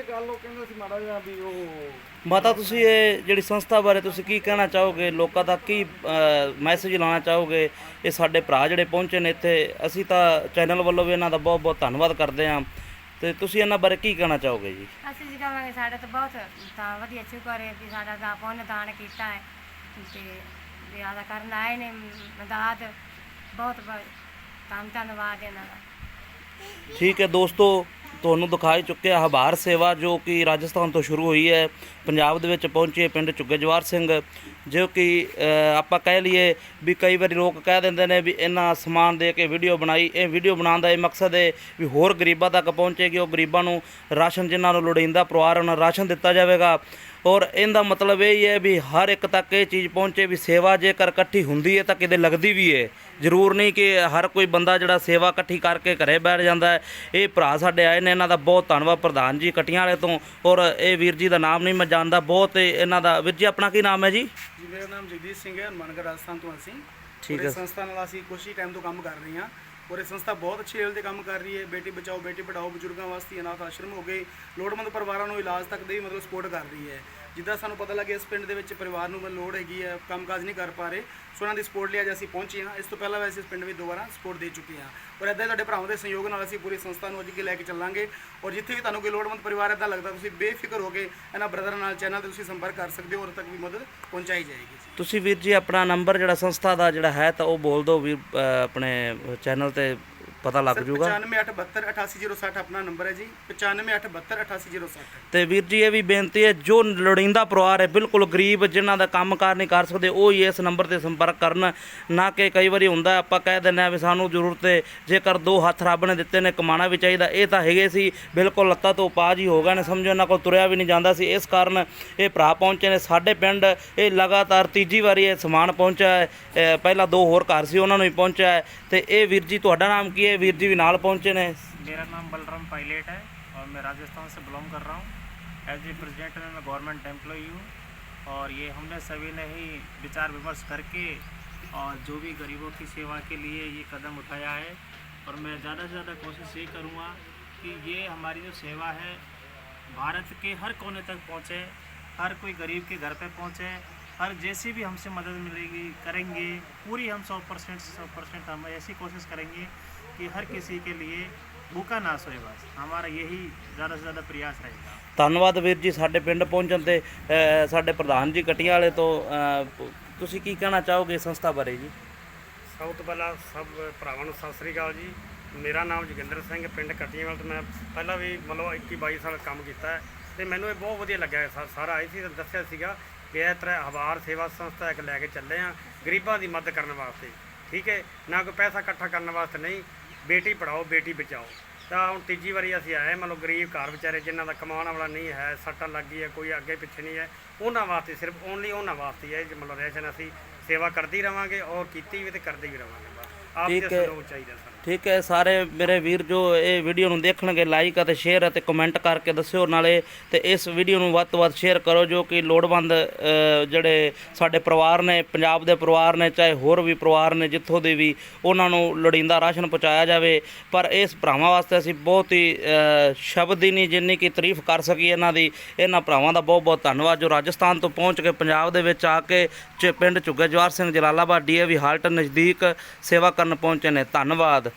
ਇਹ ਗੱਲ ਉਹ ਕਹਿੰਦੇ ਸੀ ਮਾੜਾ ਜਿਹਾ ਵੀ ਉਹ ਮਾਤਾ ਤੁਸੀਂ ਇਹ ਜਿਹੜੀ ਸੰਸਥਾ ਬਾਰੇ ਤੁਸੀਂ ਕੀ ਕਹਿਣਾ ਚਾਹੋਗੇ? ਲੋਕਾਂ ਦਾ ਕੀ ਮੈਸੇਜ ਲਾਉਣਾ ਚਾਹੋਗੇ? ਇਹ ਸਾਡੇ ਭਰਾ ਜਿਹੜੇ ਪਹੁੰਚੇ ਨੇ ਇੱਥੇ ਅਸੀਂ ਤਾਂ ਚੈਨਲ ਵੱਲੋਂ ਵੀ ਇਹਨਾਂ ਦਾ ਬਹੁਤ ਬਹੁਤ ਧੰਨਵਾਦ ਕਰਦੇ ਹਾਂ। ਤੇ ਤੁਸੀਂ ਇਹਨਾਂ ਬਾਰੇ ਕੀ ਕਹਿਣਾ ਚਾਹੋਗੇ ਜੀ? ਅਸੀਂ ਜੀ ਕਹਾਂਗੇ ਸਾਡੇ ਤਾਂ ਬਹੁਤ ਤਾਂ ਵਧੀਆ ਸ਼ੁਕਰ ਹੈ ਕਿ ਸਾਡਾ ਦਾ ਪੁੰਨ ਦਾਨ ਕੀਤਾ ਹੈ। ਤੇ ਵੀ ਆਦਾ ਕਰਨ ਆਏ ਨੇ ਮਦਦ ਬਹੁਤ ਬਹੁਤ ਧੰਨ ਧੰਨਵਾਦ ਇਹਨਾਂ ਦਾ। ਠੀਕ ਹੈ ਦੋਸਤੋ ਤੁਹਾਨੂੰ ਦਿਖਾਈ ਚੁੱਕਿਆ ਹਬਾਰ ਸੇਵਾ ਜੋ ਕਿ ਰਾਜਸਥਾਨ ਤੋਂ ਸ਼ੁਰੂ ਹੋਈ ਹੈ। ਪੰਜਾਬ ਦੇ ਵਿੱਚ ਪਹੁੰਚੇ ਪਿੰਡ ਝੁੱਗੇ ਜਵਾਰ ਸਿੰਘ, ਜੋ ਕਿ ਆਪਾਂ ਕਹਿ ਲਈਏ ਵੀ ਕਈ ਵਾਰੀ ਲੋਕ ਕਹਿ ਦਿੰਦੇ ਨੇ ਵੀ ਇਹਨਾਂ ਸਮਾਨ ਦੇ ਕੇ ਵੀਡੀਓ ਬਣਾਈ। ਇਹ ਵੀਡੀਓ ਬਣਾਉਣ ਦਾ ਇਹ ਮਕਸਦ ਹੈ ਵੀ ਹੋਰ ਗਰੀਬਾਂ ਤੱਕ ਪਹੁੰਚੇਗੀ। ਉਹ ਗਰੀਬਾਂ ਨੂੰ ਰਾਸ਼ਨ ਜਿਨ੍ਹਾਂ ਨੂੰ ਲੋੜੀਂਦਾ ਪਰਿਵਾਰ ਉਹਨਾਂ ਰਾਸ਼ਨ ਦਿੱਤਾ ਜਾਵੇਗਾ। ਔਰ ਇਹਦਾ ਮਤਲਬ ਇਹ ਹੀ ਹੈ ਵੀ ਹਰ ਇੱਕ ਤੱਕ ਇਹ ਚੀਜ਼ ਪਹੁੰਚੇ ਵੀ ਸੇਵਾ ਜੇਕਰ ਇਕੱਠੀ ਹੁੰਦੀ ਹੈ ਤਾਂ ਕਿਤੇ ਲੱਗਦੀ ਵੀ ਹੈ। ਜ਼ਰੂਰ ਨਹੀਂ ਕਿ ਹਰ ਕੋਈ ਬੰਦਾ ਜਿਹੜਾ ਸੇਵਾ ਇਕੱਠੀ ਕਰਕੇ ਘਰੇ ਬੈਠ ਜਾਂਦਾ ਹੈ। ਇਹ ਭਰਾ ਸਾਡੇ ਆਏ ਨੇ ਇਹਨਾਂ ਦਾ ਬਹੁਤ ਧੰਨਵਾਦ ਪ੍ਰਧਾਨ ਜੀ ਕਟੀਆਂ ਵਾਲੇ ਤੋਂ। ਔਰ ਇਹ ਵੀਰ ਜੀ ਦਾ ਨਾਮ ਨਹੀਂ ਮੈਂ ਜਾਣਦਾ ਬਹੁਤ ਇਹਨਾਂ ਦਾ ਵੀਰ ਜੀ ਆਪਣਾ ਕੀ ਨਾਮ ਹੈ ਜੀ? ਜੀ ਮੇਰਾ ਨਾਮ ਜਗਦੀਸ਼ ਸਿੰਘ ਹੈ ਹਨੂੰਮਾਨਗੜ੍ਹ ਰਾਜਸਥਾਨ ਤੋਂ ਅਸੀਂ। ਠੀਕ ਹੈ। ਸੰਸਥਾ ਨਾਲ ਅਸੀਂ ਕੁਛ ਹੀ ਟਾਈਮ ਤੋਂ ਕੰਮ ਕਰ ਰਹੇ ਹਾਂ। ਔਰ ਇਹ ਸੰਸਥਾ ਬਹੁਤ ਅੱਛੇ ਲੈਵਲ ਤੇ ਕੰਮ ਕਰ ਰਹੀ ਹੈ। ਬੇਟੀ ਬਚਾਓ, ਬੇਟੀ ਪੜਾਓ ਬਜ਼ੁਰਗਾਂ ਵਾਸਤੇ ਅਨਾਥ ਆਸ਼ਰਮ ਹੋ ਗਏ। ਲੋੜਵੰਦ ਪਰਿਵਾਰਾਂ ਨੂੰ ਇਲਾਜ ਤੱਕ ਦੇ ਵੀ ਮਤਲਬ ਸਪੋਰਟ ਕਰ ਰਹੀ ਹੈ। ਜਿੱਦਾਂ ਸਾਨੂੰ ਪਤਾ ਲੱਗਿਆ ਇਸ ਪਿੰਡ ਦੇ ਵਿੱਚ ਪਰਿਵਾਰ ਨੂੰ ਮਤਲਬ ਲੋੜ ਹੈਗੀ ਹੈ, ਕੰਮਕਾਜ ਨਹੀਂ ਕਰ ਪਾ ਰਹੇ। ਸੋ ਉਹਨਾਂ ਦੀ ਸਪੋਰਟ ਲਈ ਅੱਜ ਅਸੀਂ ਪਹੁੰਚੇ ਹਾਂ। ਇਸ ਤੋਂ ਪਹਿਲਾਂ ਵੈਸੇ ਇਸ ਪਿੰਡ ਵਿੱਚ ਦੁਬਾਰਾ ਸਪੋਰਟ ਦੇ ਚੁੱਕੇ ਹਾਂ। ਔਰ ਇੱਦਾਂ ਹੀ ਤੁਹਾਡੇ ਭਰਾਵਾਂ ਦੇ ਸਹਿਯੋਗ ਨਾਲ ਅਸੀਂ ਪੂਰੀ ਸੰਸਥਾ ਨੂੰ ਅੱਗੇ ਲੈ ਕੇ ਚੱਲਾਂਗੇ। ਔਰ ਜਿੱਥੇ ਵੀ ਤੁਹਾਨੂੰ ਕੋਈ ਲੋੜਵੰਦ ਪਰਿਵਾਰ ਇੱਦਾਂ ਲੱਗਦਾ, ਤੁਸੀਂ ਬੇਫਿਕਰ ਹੋ ਕੇ ਇਹਨਾਂ ਬ੍ਰਦਰ ਨਾਲ ਚੈਨਲ ਤੇ ਤੁਸੀਂ ਸੰਪਰਕ ਕਰ ਸਕਦੇ ਹੋ ਔਰ ਤੱਕ ਵੀ ਮਦਦ ਪਹੁੰਚਾਈ ਜਾਏਗੀ ਤੁਸੀਂ ਵੀਰ ਜੀ, ਆਪਣਾ ਨੰਬਰ ਜਿਹੜਾ ਸੰਸਥਾ ਦਾ ਜਿਹੜਾ ਹੈ ਤਾਂ ਉਹ ਬੋਲ ਦਿਓ ਵੀ ਆਪਣੇ ਚੈਨਲ ਤੇ ਪਤਾ ਲੱਗ ਜਾਊਗਾ। 9587288060 ਆਪਣਾ ਨੰਬਰ ਹੈ ਜੀ। 9587288060 ਤੇ ਵੀਰ ਜੀ ਇਹ ਵੀ ਬੇਨਤੀ ਹੈ ਜੋ ਲੋੜੀਂਦਾ ਪਰਿਵਾਰ ਹੈ ਬਿਲਕੁਲ ਗਰੀਬ ਜਿਨ੍ਹਾਂ ਦਾ ਕੰਮਕਾਰ ਨਹੀਂ ਕਰ ਸਕਦੇ ਉਹ ਹੀ ਇਸ ਨੰਬਰ ਤੇ ਸੰਪਰਕ ਕਰਨ। ਨਾ ਕਿ ਕਈ ਵਾਰੀ ਹੁੰਦਾ ਆਪਾਂ ਕਹਿ ਦਿੰਦੇ ਆ ਵੀ ਸਾਨੂੰ ਜ਼ਰੂਰਤ ਹੈ ਜੇਕਰ ਦੋ ਹੱਥ ਰੱਬ ਨੇ ਦਿੱਤੇ ਨੇ ਕਮਾਣਾ ਵੀ ਚਾਹੀਦਾ। ਇਹ ਤਾਂ ਹੈਗੇ ਸੀ ਬਿਲਕੁਲ ਲੱਤਾਂ ਤੋਂ ਪਾਜ ਹੀ ਹੋ ਗਏ ਨੇ ਸਮਝੋ ਇਹਨਾਂ ਕੋਲ ਤੁਰਿਆ ਵੀ ਨਹੀਂ ਜਾਂਦਾ ਸੀ। ਇਸ ਕਾਰਨ ਇਹ ਭਰਾ ਪਹੁੰਚੇ ਨੇ ਸਾਡੇ ਪਿੰਡ ਇਹ ਲਗਾਤਾਰ ਤੀਜੀ ਵਾਰੀ ਇਹ ਸਮਾਨ ਪਹੁੰਚਿਆ ਹੈ। ਪਹਿਲਾਂ ਦੋ ਹੋਰ ਘਰ ਸੀ ਉਹਨਾਂ ਨੂੰ ਵੀ ਪਹੁੰਚਿਆ ਹੈ। ਤੇ ਇਹ ਵੀਰ ਜੀ ਤੁਹਾਡਾ ਨਾਮ ਕੀ ਹੈ? है, वीर जी भी नाल पहुँचे ने। मेरा नाम बलराम पायलट है और मैं राजस्थान से बिलोंग कर रहा हूँ। एज ए प्रेजिडेंट में मैं गवर्नमेंट एम्प्लॉई हूँ और ये हमने सभी ने ही विचार विमर्श करके और जो भी गरीबों की सेवा के लिए ये कदम उठाया है और मैं ज़्यादा से ज़्यादा कोशिश ये करूँगा कि ये हमारी जो सेवा है, भारत के हर कोने तक पहुँचे, हर कोई गरीब के घर पे पहुँचे, हर जैसी भी हमसे मदद मिलेगी, करेंगे, पूरी हम सौ परसेंट सौ परसेंट हम ऐसी कोशिश करेंगे कि हर किसी के लिए भूखा ना सोए बस हमारा यही ज़्यादा से ज़्यादा प्रयास रहेगा ਧੰਨਵਾਦ ਵੀਰ ਜੀ ਸਾਡੇ ਪਿੰਡ ਪਹੁੰਚਣ ਤੇ ਅ, ਸਾਡੇ ਪ੍ਰਧਾਨ ਜੀ ਕਟੀਆਂ ਵਾਲੇ ਤੋਂ ਅ, ਤੁਸੀਂ ਕੀ ਕਹਿਣਾ ਚਾਹੋਗੇ ਇਸ ਸੰਸਥਾ ਬਾਰੇ ਜੀ ਸਭ ਤੋਂ ਪਹਿਲਾਂ ਸਭ ਭਰਾਵਾਂ ਨੂੰ ਸਤਿ ਸ੍ਰੀ ਅਕਾਲ ਜੀ ਮੇਰਾ ਨਾਮ ਜੋਗਿੰਦਰ ਸਿੰਘ ਪਿੰਡ ਕੱਟੀਵਾਲ ਤੋਂ ਮੈਂ ਪਹਿਲਾਂ ਵੀ ਮਤਲਬ 21 22 ਸਾਲ ਕੰਮ ਕੀਤਾ ਹੈ ਤੇ ਮੈਨੂੰ ਇਹ ਬਹੁਤ ਵਧੀਆ ਲੱਗਾ ਸਾ- ਸਾਰਾ ਆਈ ਸੀ ਦੱਸਿਆ ਸੀਗਾ ਕਿ ਇਹ ਤਰ੍ਹਾਂ ਹਵਾਰ ਸੇਵਾ ਸੰਸਥਾ ਇੱਕ ਲੈ ਕੇ ਚੱਲੇ ਆ ਗਰੀਬਾਂ ਦੀ ਮਦਦ ਕਰਨ ਵਾਸਤੇ ਠੀਕ ਹੈ ਨਾ ਕੋਈ ਪੈਸਾ ਇਕੱਠਾ ਕਰਨ ਵਾਸਤੇ ਨਹੀਂ ਬੇਟੀ ਪੜਾਓ, ਬੇਟੀ ਬਚਾਓ। ਤਾਂ ਹੁਣ ਤੀਜੀ ਵਾਰੀ ਅਸੀਂ ਆਏ ਮਤਲਬ ਗਰੀਬ ਘਰ ਵਿਚਾਰੇ ਜਿਨ੍ਹਾਂ ਦਾ ਕਮਾਉਣ ਵਾਲਾ ਨਹੀਂ ਹੈ, ਸੱਟਾਂ ਲੱਗੀ ਹੈ ਕੋਈ ਅੱਗੇ ਪਿੱਛੇ ਨਹੀਂ ਹੈ, ਉਹਨਾਂ ਵਾਸਤੇ ਸਿਰਫ ਓਨਲੀ ਉਹਨਾਂ ਵਾਸਤੇ ਹੀ ਹੈ, ਮਤਲਬ ਰੈਸ਼ਨ ਅਸੀਂ, ਸੇਵਾ ਕਰਦੀ ਰਵਾਂਗੇ ਔਰ ਕੀਤੀ ਵੀ ਤੇ ਕਰਦੇ ਵੀ ਰਵਾਂਗੇ, ਬਸ। ਠੀਕ ਹੈ। ਠੀਕ ਹੈ ਸਾਰੇ ਮੇਰੇ ਵੀਰ ਜੋ ਇਹ ਵੀਡੀਓ ਨੂੰ ਦੇਖਣਗੇ ਲਾਈਕ ਅਤੇ ਸ਼ੇਅਰ ਅਤੇ ਕਮੈਂਟ ਕਰਕੇ ਦੱਸਿਓ ਨਾਲੇ ਤੇ ਇਸ ਵੀਡੀਓ ਨੂੰ ਵੱਧ ਤੋਂ ਵੱਧ ਸ਼ੇਅਰ ਕਰੋ ਜੋ ਕਿ ਲੋੜਵੰਦ ਜਿਹੜੇ ਸਾਡੇ ਪਰਿਵਾਰ ਨੇ ਪੰਜਾਬ ਦੇ ਪਰਿਵਾਰ ਨੇ ਚਾਹੇ ਹੋਰ ਵੀ ਪਰਿਵਾਰ ਨੇ ਜਿੱਥੋਂ ਦੇ ਵੀ ਉਹਨਾਂ ਨੂੰ ਲੋੜੀਂਦਾ ਰਾਸ਼ਨ ਪਹੁੰਚਾਇਆ ਜਾਵੇ। ਪਰ ਇਸ ਭਰਾਵਾਂ ਵਾਸਤੇ ਅਸੀਂ ਬਹੁਤ ਹੀ ਸ਼ਬਦ ਹੀ ਨਹੀਂ ਜਿੰਨੀ ਕੀ ਤਾਰੀਫ ਕਰ ਸਕੀ ਇਹਨਾਂ ਦੀ। ਇਹਨਾਂ ਭਰਾਵਾਂ ਦਾ ਬਹੁਤ ਬਹੁਤ ਧੰਨਵਾਦ ਜੋ ਰਾਜਸਥਾਨ ਤੋਂ ਪਹੁੰਚ ਕੇ ਪੰਜਾਬ ਦੇ ਵਿੱਚ ਆ ਕੇ ਚ- ਪਿੰਡ ਝੁੱਗਾ ਜਵਾਰ ਸਿੰਘ ਜਲਾਲਾਬਾਦ ਡੀਏਵੀ ਹਾਲਟ ਨਜ਼ਦੀਕ ਸੇਵਾ ਕਰਨ ਪਹੁੰਚੇ ਨੇ। ਧੰਨਵਾਦ।